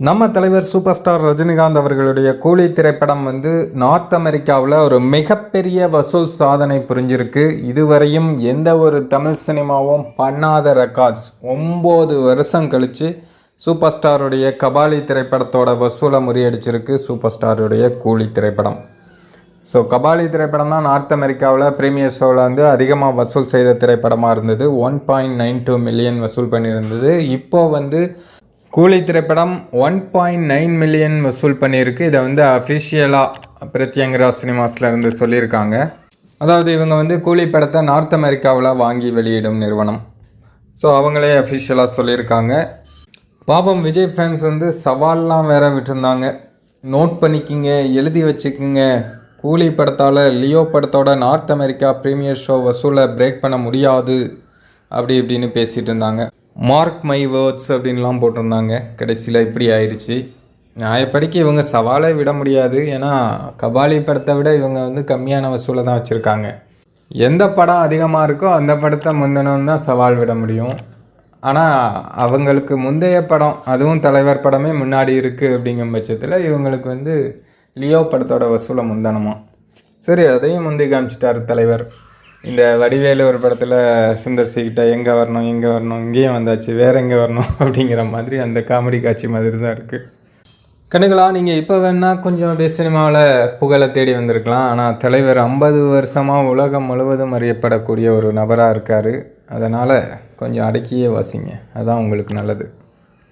நம்ம தலைவர் super star Rajinikanth அவர்களுடைய கூலி திரைப்படம் வந்து நார்த் அமெரிக்காவில் ஒரு மிகப்பெரிய வசூல் சாதனை புரிஞ்சிருக்கு. இதுவரையும் எந்த ஒரு தமிழ் சினிமாவும் பண்ணாத ரெக்கார்ட்ஸ் ஒம்பது வருஷம் கழித்து சூப்பர் ஸ்டாருடைய கபாலி திரைப்படத்தோட வசூலை முறியடிச்சிருக்கு சூப்பர் ஸ்டாருடைய கூலி திரைப்படம். ஸோ கபாலி திரைப்படம் தான் நார்த் அமெரிக்காவில் ப்ரீமியர் ஷோவில் வந்து அதிகமாக வசூல் செய்த திரைப்படமாக இருந்தது. One point nine two million வசூல் பண்ணியிருந்தது. இப்போது வந்து கூலி திரைப்படம் ஒன் பாயிண்ட் நைன் மில்லியன் வசூல் பண்ணியிருக்கு. இதை வந்து அஃபிஷியலாக பிரத்யங்கரா சினிமாஸில் இருந்து சொல்லியிருக்காங்க. அதாவது இவங்க வந்து கூலி படத்தை நார்த் அமெரிக்காவில் வாங்கி வெளியிடும் நிறுவனம். ஸோ அவங்களே அஃபிஷியலாக சொல்லியிருக்காங்க. பாபம் விஜய் ஃபேன்ஸ் வந்து சவால்லாம் வேற விட்டுருந்தாங்க. நோட் பண்ணிக்கிங்க எழுதி வச்சுக்குங்க. கூலி படத்தால் லியோ படத்தோட நார்த் அமெரிக்கா ப்ரீமியர் ஷோ வசூலை பிரேக் பண்ண முடியாது. அப்படி இப்படின்னு பேசிகிட்டு இருந்தாங்க. மார்க் மை வேர்ட்ஸ் அப்படின்லாம் போட்டிருந்தாங்க. கடைசியில் இப்படி ஆயிடுச்சு நியாயப்படிக்கு இவங்க சவாலே விட முடியாது. ஏன்னா கபாலி படத்தை விட இவங்க வந்து கம்மியான வசூலை தான் வச்சுருக்காங்க. எந்த படம் அதிகமாக இருக்கோ அந்த படத்தை முந்தினோன்னு தான் சவால் விட முடியும். ஆனால் அவங்களுக்கு முந்தைய படம் அதுவும் தலைவர் படமே முன்னாடி இருக்குது அப்படிங்கும் பட்சத்தில் இவங்களுக்கு வந்து லியோ படத்தோட வசூலை முந்தனமா சரி அதையும் முந்தி காமிச்சிட்டார் தலைவர். இந்த வடிவேலு ஒரு படத்தில் சுந்தர் சிகிட்ட எங்கே வரணும் எங்கே வரணும் இங்கேயும் வந்தாச்சு வேற எங்கே வரணும்? அப்படிங்கிற மாதிரி அந்த காமெடி காட்சி மாதிரி தான் இருக்குது கண்ணுகளா நீங்கள் இப்போ வேணால் கொஞ்சம் அப்படியே சினிமாவில் புகழை தேடி வந்திருக்கலாம். ஆனால் தலைவர் ஐம்பது வருஷமாக உலகம் முழுவதும் அறியப்படக்கூடிய ஒரு நபராக இருக்கார். அதனால் கொஞ்சம் அடக்கியே வாசிங்க. அதான் உங்களுக்கு நல்லது.